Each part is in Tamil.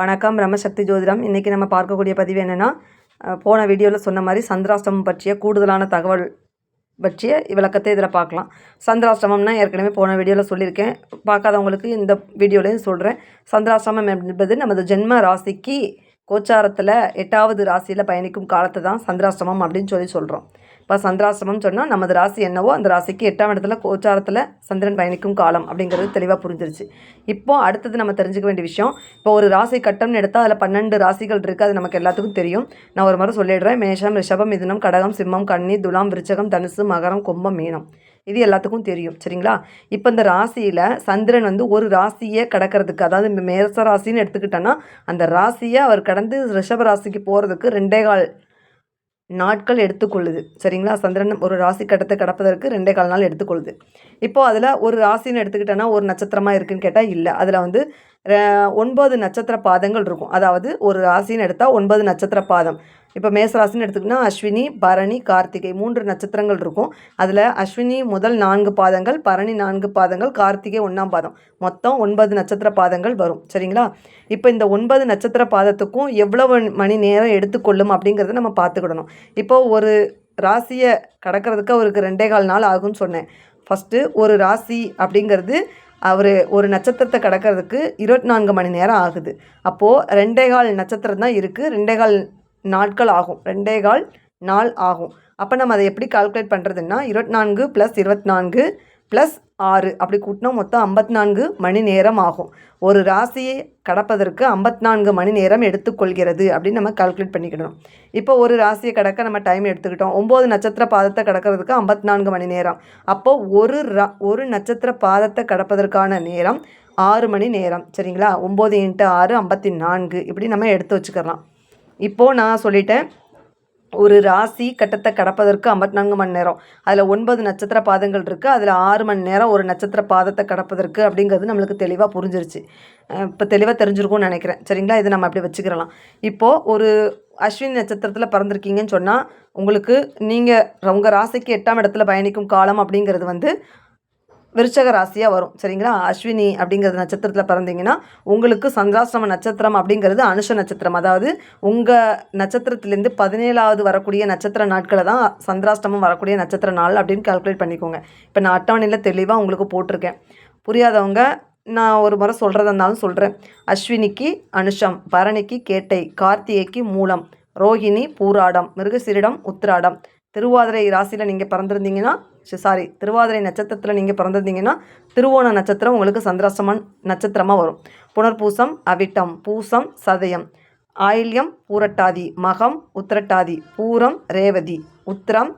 வணக்கம் பிரம்மசக்தி ஜோதிடம். இன்றைக்கி நம்ம பார்க்கக்கூடிய பதிவு என்னென்னா போன வீடியோவில் சொன்ன மாதிரி சந்திராஷ்டமம் பற்றிய கூடுதலான தகவல் பற்றிய விளக்கத்தை இதில் பார்க்கலாம். சந்திராஷ்டமம்னா ஏற்கனவே போன வீடியோவில் சொல்லியிருக்கேன். பார்க்காதவங்களுக்கு இந்த வீடியோலையும் சொல்கிறேன் சந்திராஷ்டமம் என்பது நமது ஜென்ம ராசிக்கு கோச்சாரத்தில் எட்டாவது ராசியில் பயணிக்கும் காலத்தை தான் சந்திராஷ்டமம் அப்படின்னு சொல்லி சொல்கிறோம் இப்போ சந்திராசிரமம் சொன்னால் நமது ராசி என்னவோ அந்த ராசிக்கு எட்டாம் இடத்துல கோச்சாரத்தில் சந்திரன் பயணிக்கும் காலம் அப்படிங்கிறது தெளிவாக புரிஞ்சிருச்சு. இப்போ அடுத்தது நம்ம தெரிஞ்சுக்க வேண்டிய விஷயம் இப்போ ஒரு ராசி கட்டம்னு எடுத்தால் அதில் பன்னெண்டு ராசிகள் இருக்குது அது நமக்கு எல்லாத்துக்கும் தெரியும். நான் ஒரு முறை சொல்லிடுறேன் மேஷம் ரிஷபம் மிதுனம் கடகம் சிம்மம் கன்னி துலாம் விருச்சகம் தனுசு மகரம் கும்பம் மீனம். இது எல்லாத்துக்கும் தெரியும் சரிங்களா? இப்போ இந்த ராசியில் சந்திரன் வந்து ஒரு ராசியை கடக்கிறதுக்கு அதாவது மேச ராசின்னு எடுத்துக்கிட்டோன்னா அந்த ராசியை அவர் கடந்து ரிஷப ராசிக்கு போகிறதுக்கு ரெண்டே கால் நாட்கள் எடுத்துக்கொள்ளுது. சரிங்களா? சந்திரன் ஒரு ராசி கட்டத்தை கடப்பதற்கு ரெண்டே கால் நாள் எடுத்துக்கொள்ளுது. இப்போது அதில் ஒரு ராசின்னு எடுத்துக்கிட்டோன்னா ஒரு நட்சத்திரமாக இருக்குன்னு கேட்டால் இல்லை. அதில் வந்து ஒன்பது நட்சத்திர பாதங்கள் இருக்கும். அதாவது ஒரு ராசின்னு எடுத்தால் ஒன்பது நட்சத்திர பாதம். இப்போ மேசராசின்னு எடுத்துக்கிட்டோம்னா அஸ்வினி பரணி கார்த்திகை மூன்று நட்சத்திரங்கள் இருக்கும். அதில் அஸ்வினி முதல் நான்கு பாதங்கள் பரணி நான்கு பாதங்கள் கார்த்திகை ஒன்றாம் பாதம். மொத்தம் ஒன்பது நட்சத்திர பாதங்கள் வரும். சரிங்களா? இப்போ இந்த ஒன்பது நட்சத்திர பாதத்துக்கும் எவ்வளவு மணி நேரம் எடுத்துக்கொள்ளும் அப்படிங்கிறத நம்ம பார்த்துக்கிடணும். இப்போ ஒரு ராசியை கடக்கிறதுக்கு அவருக்கு ரெண்டே கால் நாள் ஆகும்னு சொன்னேன். ஃபஸ்ட்டு ஒரு ராசி அப்படிங்கிறது அவர் ஒரு நட்சத்திரத்தை கடக்கிறதுக்கு இருபத்தி நான்கு மணி நேரம் ஆகுது. அப்போது ரெண்டே கால் நட்சத்திரம் தான் இருக்குது ரெண்டே கால் நாட்கள் ஆகும். ரெண்டே கால் நாள் ஆகும். அப்போ நம்ம அதை எப்படி கால்குலேட் பண்ணுறதுன்னா இருபத்தி நான்கு ப்ளஸ் இருபத்தி நான்கு ப்ளஸ் ஆறு. அப்படி கூட்டினா மொத்தம் ஐம்பத்தி நான்கு மணி நேரம் ஆகும். ஒரு ராசியை கடப்பதற்கு ஐம்பத்தி நான்கு மணி நேரம் எடுத்துக்கொள்கிறது அப்படின்னு நம்ம கால்குலேட் பண்ணிக்கிடணும் இப்போ ஒரு ராசியை கடக்க நம்ம டைம் எடுத்துக்கிட்டோம். ஒம்பது நட்சத்திர பாதத்தை கடக்கிறதுக்கு ஐம்பத்தி நான்கு மணி நேரம். அப்போது ஒரு ரா ஒரு நட்சத்திர பாதத்தை கடப்பதற்கான நேரம் ஆறு மணி நேரம். சரிங்களா? ஒம்பது இன்ட்டு ஆறு ஐம்பத்தி நான்கு. இப்படி நம்ம எடுத்து வச்சுக்கலாம் இப்போது நான் சொல்லிட்டேன். ஒரு ராசி கட்டத்தை கடப்பதற்கு ஐம்பத்தி நான்கு மணி நேரம். அதில் ஒன்பது நட்சத்திர பாதங்கள் இருக்குது அதில் ஆறு மணி நேரம் ஒரு நட்சத்திர பாதத்தை கடப்பதற்கு அப்படிங்கிறது நம்மளுக்கு தெளிவாக புரிஞ்சிருச்சு. இப்போ தெளிவாக தெரிஞ்சிருக்கும்னு நினைக்கிறேன். சரிங்களா? இதை நம்ம அப்படி வச்சுக்கிறலாம். இப்போது ஒரு அஸ்வினி நட்சத்திரத்தில் பிறந்திருக்கீங்கன்னு சொன்னால் உங்களுக்கு நீங்கள் உங்கள் ராசிக்கு எட்டாம் இடத்துல பயணிக்கும் காலம் அப்படிங்கிறது வந்து விருச்சக ராசியாக வரும். சரிங்களா? அஸ்வினி அப்படிங்கிறது நட்சத்திரத்தில் பிறந்தீங்கன்னா உங்களுக்கு சந்திராசிரம நட்சத்திரம் அப்படிங்கிறது அனுஷ நட்சத்திரம். அதாவது உங்கள் நட்சத்திரத்துலேருந்து பதினேழாவது வரக்கூடிய நட்சத்திர நாட்களை தான் சந்திராஷ்டமம் வரக்கூடிய நட்சத்திர நாள் அப்படின்னு கால்குலேட் பண்ணிக்கோங்க. இப்போ நான் அட்டவணையில் தெளிவாக உங்களுக்கு போட்டிருக்கேன். புரியாதவங்க நான் ஒரு முறை சொல்கிறதா இருந்தாலும் சொல்கிறேன் அஸ்வினிக்கு அனுஷம் பரணிக்கு கேட்டை கார்த்திகைக்கு மூலம் ரோஹிணி பூராடம் மிருகசிரிடம் உத்திராடம் திருவாதிரை ராசியில் நீங்கள் பிறந்திருந்தீங்கன்னா சாரி திருவாதிரை நட்சத்திரத்தில் நீங்கள் பிறந்திருந்தீங்கன்னா திருவோண நட்சத்திரம் உங்களுக்கு சந்திராசிரமன் நட்சத்திரமாக வரும். புனர்பூசம் அவிட்டம் பூசம் சதயம் ஆயில்யம் பூரட்டாதி மகம் உத்திரட்டாதி பூரம் ரேவதி உத்திரம்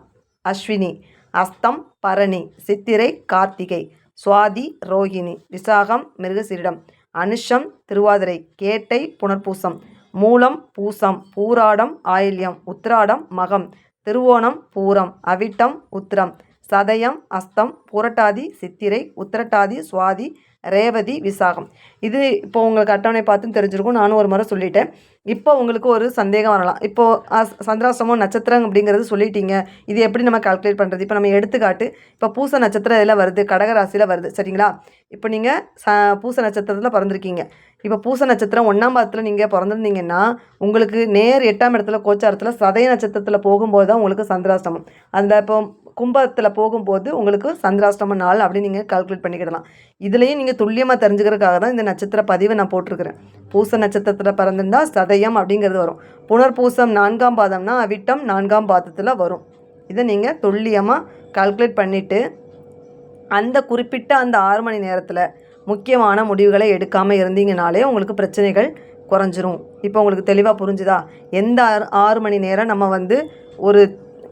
அஸ்வினி அஸ்தம் பரணி சித்திரை கார்த்திகை சுவாதி ரோகிணி விசாகம் மிருகசீரிடம் அனுஷம் திருவாதிரை கேட்டை புனர்பூசம் மூலம் பூசம் பூராடம் ஆயில்யம் உத்திராடம் மகம் திருவோணம் பூரம் அவிட்டம் உத்திரம். சதயம் அஸ்தம் புரட்டாதி சித்திரை உத்திரட்டாதி சுவாதி ரேவதி விசாகம். இது இப்போ உங்களுக்கு அட்டவணை பார்த்து தெரிஞ்சிருக்கும். நானும் ஒரு முறை சொல்லிட்டேன். இப்போ உங்களுக்கு ஒரு சந்தேகம் வரலாம். இப்போது அஸ்- சந்திராசிரமம் நட்சத்திரம் அப்படிங்கிறது சொல்லிட்டீங்க. இது எப்படி நம்ம கால்குலேட் பண்ணுறது இப்போ நம்ம எடுத்துக்காட்டு இப்போ பூச நட்சத்திரம் இதில் வருது கடகராசியில் வருது சரிங்களா? இப்போ நீங்கள் ச பூச நட்சத்திரத்தில் பிறந்திருக்கீங்க. இப்போ பூச நட்சத்திரம் ஒன்றாம் பாதத்தில் நீங்கள் பிறந்திருந்தீங்கன்னா உங்களுக்கு நேர் எட்டாம் இடத்துல கோச்சாரத்தில் சதய நட்சத்திரத்தில் போகும்போது தான் உங்களுக்கு சந்திராசிரமம் அந்த இப்போ கும்பத்தில் போகும்போது உங்களுக்கு சந்திராஷ்டம நாள் அப்படின்னு நீங்கள் கால்குலேட் பண்ணிக்கிடலாம். இதுலேயும் நீங்கள் துல்லியமாக தெரிஞ்சுக்கிறதுக்காக தான் இந்த நட்சத்திர பதிவை நான் போட்டிருக்கிறேன். பூச நட்சத்திரத்தில் பிறந்திருந்தால் சதயம் அப்படிங்கிறது வரும். புனர்பூசம் நான்காம் பாதம்னா அவிட்டம் நான்காம் பாதத்தில் வரும். இதை நீங்கள் துல்லியமாக கால்குலேட் பண்ணிவிட்டு அந்த குறிப்பிட்ட அந்த ஆறு மணி நேரத்தில் முக்கியமான முடிவுகளை எடுக்காமல் இருந்தீங்கனாலே உங்களுக்கு பிரச்சனைகள் குறைஞ்சிரும். இப்போ உங்களுக்கு தெளிவாக புரிஞ்சுதா? எந்த ஆறு ஆறு மணி நேரம் நம்ம வந்து ஒரு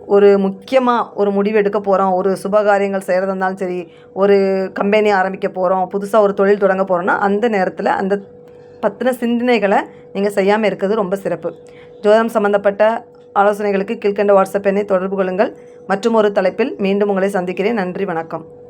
ஒரு முக்கியமாக ஒரு முடிவு எடுக்க போகிறோம் ஒரு சுபகாரியங்கள் செய்கிறதா இருந்தாலும் சரி ஒரு கம்பெனி ஆரம்பிக்க போகிறோம் புதுசாக ஒரு தொழில் தொடங்க போகிறோன்னா அந்த நேரத்தில் அந்த பற்றின சிந்தனைகளை நீங்கள் செய்யாமல் இருக்கிறது ரொம்ப சிறப்பு. ஜோதம் சம்பந்தப்பட்ட ஆலோசனைகளுக்கு கீழ்கண்ட வாட்ஸ்அப் எண்ணை தொடர்பு கொள்ளுங்கள். மற்றும் ஒரு தலைப்பில் மீண்டும் உங்களை சந்திக்கிறேன். நன்றி வணக்கம்.